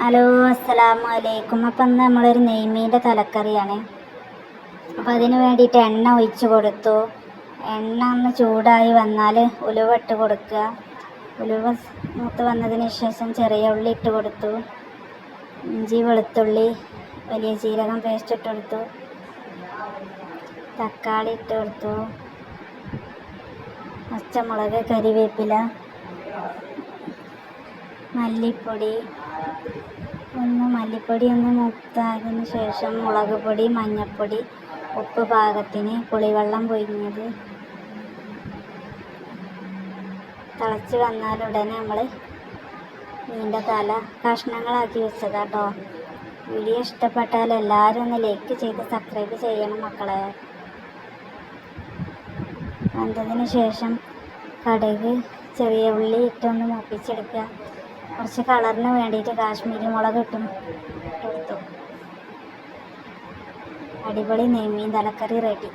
Hello അസ്സലാമു അലൈക്കും അപ്പം നമ്മളൊരു നെയ്മീന്റെ തലക്കറിയാണ്. അപ്പോൾ അതിന് വേണ്ടിയിട്ട് എണ്ണ ഒഴിച്ച് കൊടുത്തു. എണ്ണ ഒന്ന് ചൂടായി വന്നാൽ ഉലുവ ഇട്ട് കൊടുക്കുക. ഉലുവ മൂത്ത് വന്നതിന് ശേഷം ചെറിയ ഉള്ളി ഇട്ട് കൊടുത്തു. ഇഞ്ചി വെളുത്തുള്ളി വലിയ ജീരകം പേസ്റ്റ് ഇട്ട് കൊടുത്തു. തക്കാളി ഇട്ട് കൊടുത്തു. പച്ചമുളക് കരിവേപ്പില മല്ലിപ്പൊടി ഒന്ന് മല്ലിപ്പൊടി ഒന്ന് മൂത്തായതിന് ശേഷം മുളക് പൊടി മഞ്ഞൾപ്പൊടി ഉപ്പ് പാകത്തിന് പുളിവെള്ളം പൊഴിഞ്ഞത് തിളച്ച് വന്നാൽ ഉടനെ നമ്മൾ മീന്റെ തല കഷ്ണങ്ങളാക്കി വെച്ചതാട്ടോ വീഡിയോ ഇഷ്ടപ്പെട്ടാൽ എല്ലാവരും ഒന്ന് ലൈക്ക് ചെയ്ത് സബ്സ്ക്രൈബ് ചെയ്യണം മക്കളെ. വന്നതിന് ശേഷം കടുക് ചെറിയ ഉള്ളി ഇട്ടൊന്ന് മൂപ്പിച്ചെടുക്കുക. കുറച്ച് കളറിന് വേണ്ടിയിട്ട് കാശ്മീരി മുളക് ഇട്ടും. ഇട്ടെടുത്തു അടിപൊളി നെയ്മീൻ തലക്കറി റെഡി